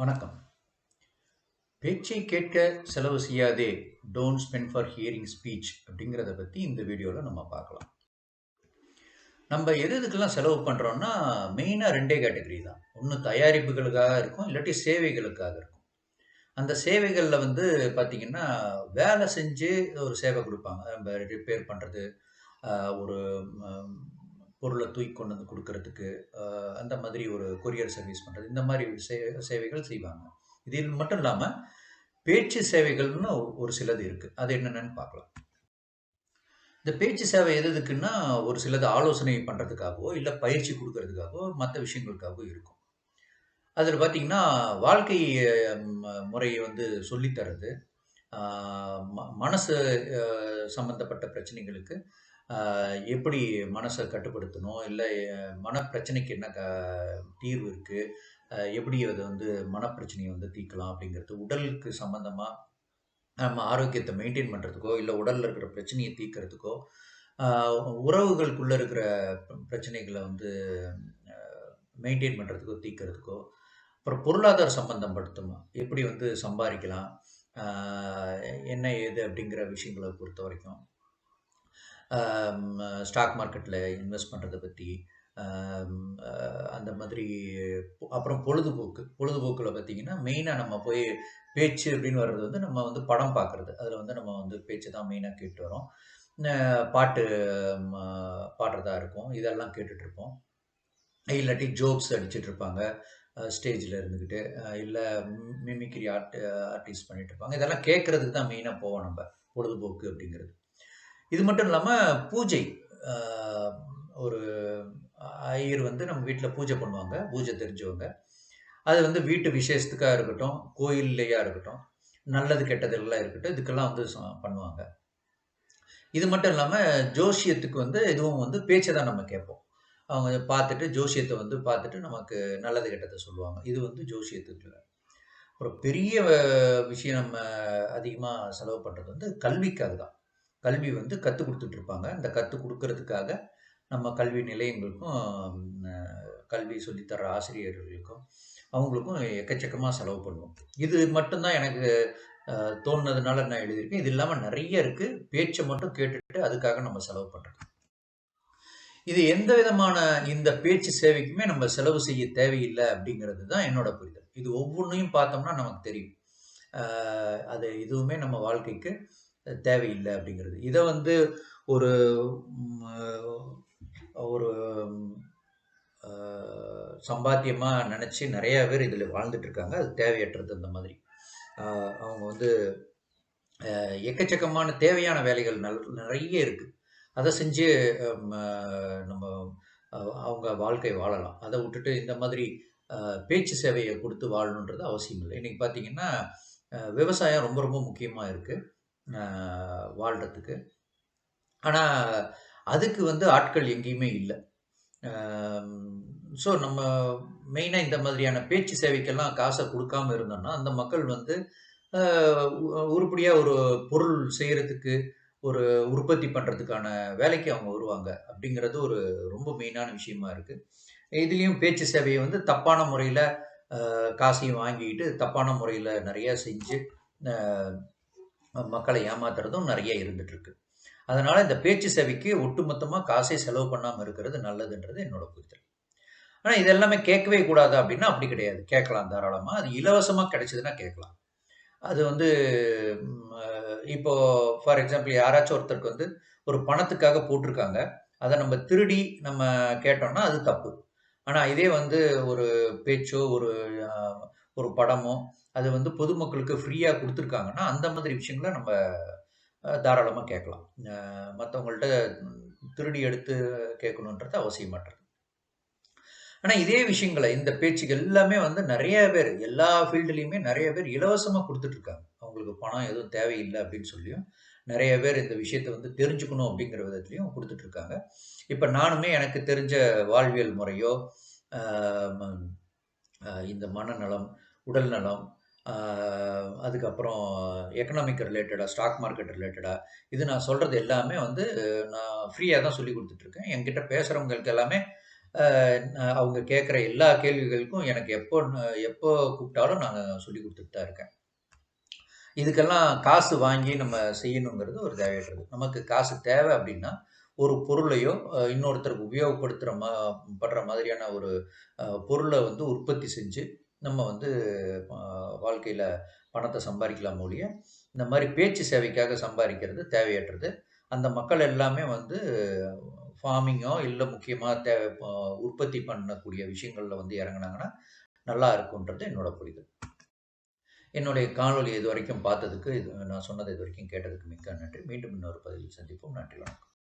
வணக்கம். பேச்சை கேட்க செலவு செய்யாதே don't spend for hearing speech அப்படிங்கிறத பற்றி இந்த வீடியோவில் நம்ம பார்க்கலாம். நம்ம எது எதுக்கெல்லாம் செலவு பண்ணுறோம்னா மெயினாக ரெண்டே கேட்டகரி தான். ஒன்று தயாரிப்புகளுக்காக இருக்கும் இல்லாட்டி சேவைகளுக்காக இருக்கும். அந்த சேவைகளில் வந்து பார்த்திங்கன்னா வேலை செஞ்சு ஒரு சேவை கொடுப்பாங்க. நம்ம ரிப்பேர் பண்ணுறது ஒரு பொருளை தூக்கி கொண்டு வந்து கொடுக்கறதுக்கு அந்த மாதிரி ஒரு கொரியர் சர்வீஸ் பண்ணுறது இந்த மாதிரி சே சேவைகள் செய்வாங்க. இது மட்டும் இல்லாமல் பேச்சு சேவைகள்னு ஒரு சிலது இருக்குது அது என்னென்னு பார்க்கலாம். இந்த பேச்சு சேவை எது எதுக்குன்னா ஒரு சிலது ஆலோசனை பண்ணுறதுக்காகவோ இல்லை பயிற்சி கொடுக்கறதுக்காகவோ மற்ற விஷயங்களுக்காகவோ இருக்கும். அதில் பார்த்தீங்கன்னா வாழ்க்கை முறையை வந்து சொல்லித்தரது மனசு சம்பந்தப்பட்ட பிரச்சனைகளுக்கு எப்படி மனசை கட்டுப்படுத்தணும்? இல்லை மனப்பிரச்சனைக்கு என்ன க தீர்வு இருக்குது எப்படி அதை வந்து மனப்பிரச்சனையை வந்து தீர்க்கலாம் அப்படிங்கிறது உடலுக்கு சம்மந்தமாக நம்ம ஆரோக்கியத்தை மெயின்டைன் பண்ணுறதுக்கோ இல்லை உடலில் இருக்கிற பிரச்சனையை தீர்க்கறதுக்கோ உறவுகளுக்குள்ளே இருக்கிற பிரச்சனைகளை வந்து மெயின்டைன் பண்ணுறதுக்கோ தீர்க்கறதுக்கோ அப்புறம் பொருளாதார சம்பந்தப்படுத்தும் எப்படி வந்து சம்பாதிக்கலாம்? என்ன ஏது அப்படிங்கிற விஷயங்களை பொறுத்த வரைக்கும் ஸ்டாக் மார்க்கெட்டில் இன்வெஸ்ட் பண்ணுறதை பற்றி அந்த மாதிரி அப்புறம் பொழுதுபோக்கு பொழுதுபோக்கில் பார்த்தீங்கன்னா மெயினாக நம்ம போய் பேச்சு அப்படின்னு வர்றது வந்து நம்ம வந்து படம் பார்க்குறது. அதில் வந்து நம்ம வந்து பேச்சு தான் மெயினாக கேட்டு வரோம். பாட்டு பாடுறதா இருக்கும். இதெல்லாம் கேட்டுட்ருப்போம் இல்லாட்டி ஜோக்ஸ் அடிச்சிட்ருப்பாங்க இருப்பாங்க. ஸ்டேஜில் இருந்துக்கிட்டு இல்லை மிமிக்ரி ஆர்ட் ஆர்டிஸ்ட் பண்ணிட்டு இருப்பாங்க இதெல்லாம் கேட்குறதுக்கு தான் மெயினாக போவோம் நம்ம. பொழுதுபோக்கு அப்படிங்கிறது. இது மட்டும் இல்லாமல் பூஜை ஒரு ஐயர் வந்து நம்ம வீட்டில் பூஜை பண்ணுவாங்க. பூஜை தெரிஞ்சவங்க. அது வந்து வீட்டு விசேஷத்துக்காக இருக்கட்டும் கோயில்லையா இருக்கட்டும் நல்லது கெட்டதெல்லாம் இருக்கட்டும் இதுக்கெல்லாம் வந்து ச- பண்ணுவாங்க. இது மட்டும் இல்லாமல் ஜோசியத்துக்கு வந்து இதுவும் வந்து பேச்சை தான் நம்ம கேட்போம். அவங்க பார்த்துட்டு ஜோசியத்தை வந்து பார்த்துட்டு நமக்கு நல்லது கெட்டதை சொல்லுவாங்க. இது வந்து ஜோசியத்துக்குள்ள அப்புறம் பெரிய விஷயம் நம்ம அதிகமாக செலவு பண்ணுறது வந்து கல்விக்காக தான். கல்வி வந்து கற்றுக் கொடுத்துட்ருப்பாங்க அந்த இந்த கற்றுக் கொடுக்கறதுக்காக நம்ம கல்வி நிலையங்களுக்கும் கல்வி சொல்லித்தர ஆசிரியர்களுக்கும் அவங்களுக்கும் எக்கச்சக்கமாக செலவு பண்ணுவோம். இது மட்டும்தான் எனக்கு தோணுனதுனால நான் எழுதியிருக்கேன். இது இல்லாமல் நிறைய இருக்குது பேச்சை மட்டும் கேட்டுட்டு அதுக்காக நம்ம செலவு பண்ணுறோம் இது எந்த விதமான இந்த பேச்சு சேவைக்குமே நம்ம செலவு செய்ய தேவையில்லை அப்படிங்கிறது தான் என்னோட புரிதல். இது ஒவ்வொன்றையும் பார்த்தோம்னா நமக்கு தெரியும். அது எதுவுமே நம்ம வாழ்க்கைக்கு தேவையில்லை அப்படிங்கிறது. இதை வந்து ஒரு ஒரு சம்பாத்தியமாக நினச்சி நிறைய பேர் இதில் வாழ்ந்துட்டு இருக்காங்க. அது தேவையற்றது அந்த மாதிரி. அவங்க வந்து எக்கச்சக்கமான தேவையான வேலைகள் நல் நிறைய இருக்குது அதை செஞ்சு நம்ம அவங்க வாழ்க்கை வாழலாம். அதை விட்டுட்டு இந்த மாதிரி பேச்சு சேவையை கொடுத்து வாழணுன்றது அவசியம் இல்லை. இன்றைக்கி பார்த்தீங்கன்னா விவசாயம் ரொம்ப ரொம்ப முக்கியமாக இருக்குது வாழ்கிறதுக்கு ஆனால் அதுக்கு வந்து ஆட்கள் எங்கேயுமே இல்லை. ஸோ நம்ம மெயினாக இந்த மாதிரியான பேச்சு சேவைக்கெல்லாம் காசை கொடுக்காம இருந்தோம்னா அந்த மக்கள் வந்து உருப்படியாக ஒரு பொருள் செய்கிறதுக்கு ஒரு உற்பத்தி பண்ணுறதுக்கான வேலைக்கு அவங்க வருவாங்க. அப்படிங்கிறது ஒரு ரொம்ப மெயினான விஷயமா இருக்குது இதுலேயும் பேச்சு சேவையை வந்து தப்பான முறையில் காசையும் வாங்கிக்கிட்டு தப்பான முறையில் நிறையா செஞ்சு மக்களை ஏமாத்துறதும் நிறைய இருந்துகிட்ருக்கு அதனால் இந்த பேச்சு சேவைக்கு ஒட்டுமொத்தமாக காசை செலவு பண்ணாமல் இருக்கிறது நல்லதுன்றது என்னோட புரிதல். ஆனால் இதெல்லாமே கேட்கவே கூடாது அப்படின்னா அப்படி கிடையாது. கேட்கலாம் தாராளமாக அது இலவசமாக கிடைச்சதுன்னா கேட்கலாம். அது வந்து இப்போ ஃபார் எக்ஸாம்பிள் யாராச்சும் ஒருத்தருக்கு வந்து ஒரு பணத்துக்காக போட்டிருக்காங்க. அதை நம்ம திருடி நம்ம கேட்டோம்னா அது தப்பு. ஆனால் இதே வந்து ஒரு பேச்சோ ஒரு ஒரு படமோ அது வந்து பொதுமக்களுக்கு ஃப்ரீயாக கொடுத்துருக்காங்கன்னா அந்த மாதிரி விஷயங்களை நம்ம தாராளமாக கேட்கலாம். மற்றவங்கள்ட்ட திருடி எடுத்து கேட்கணுன்றது அவசியமற்றது ஆனால் இதே விஷயங்களை இந்த பேச்சுகள் எல்லாமே வந்து நிறைய பேர் எல்லா ஃபீல்டுலேயுமே நிறைய பேர் இலவசமாக கொடுத்துட்ருக்காங்க. அவங்களுக்கு பணம் எதுவும் தேவையில்லை அப்படின்னு சொல்லியும் நிறைய பேர் இந்த விஷயத்தை வந்து தெரிஞ்சுக்கணும் அப்படிங்கிற விதத்துலையும் கொடுத்துட்ருக்காங்க. இப்போ நானுமே எனக்கு தெரிஞ்ச வாழ்வியல் முறையோ ம- இந்த மனநலம் உடல் நலம் அதுக்கப்புறம் எக்கனாமிக் ரிலேட்டடாக ஸ்டாக் மார்க்கெட் ரிலேட்டடாக இது நான் சொல்கிறது எல்லாமே வந்து நான் ஃப்ரீயாக தான் சொல்லி கொடுத்துட்ருக்கேன். என்கிட்ட பேசுகிறவங்களுக்கு எல்லாமே அவங்க கேட்குற எல்லா கேள்விகளுக்கும் எனக்கு எப்போ எப்போ கூப்பிட்டாலும் நான் சொல்லிக் கொடுத்துட்டு தான் இருக்கேன். இதுக்கெல்லாம் காசு வாங்கி நம்ம செய்யணுங்கிறது ஒரு தேவையற்றது. நமக்கு காசு தேவை அப்படின்னா ஒரு பொருளையோ, இன்னொருத்தருக்கு உபயோகப்படுத்துகிற மா படுற மாதிரியான ஒரு பொருளை வந்து உற்பத்தி செஞ்சு, நம்ம வந்து வாழ்க்கையில் பணத்தை சம்பாதிக்கலாம் சம்பாரிக்கலாமே ஒழிய, இந்த மாதிரி பேச்சு சேவைக்காக சம்பாதிக்கிறது தேவையற்றது. அந்த மக்கள் எல்லாமே வந்து ஃபார்மிங்கோ இல்லை முக்கியமாக தே உற்பத்தி பண்ணக்கூடிய விஷயங்களில் வந்து இறங்குனாங்கன்னா, நல்லா இருக்குன்றது என்னோட புரிதல். என்னுடைய காணொலி இது வரைக்கும் பார்த்ததுக்கு, இது நான் சொன்னது இது வரைக்கும் கேட்டதுக்கு மிக்க நன்றி. மீண்டும் இன்னொரு பதிவில் சந்திப்போம். நன்றி, வணக்கம்.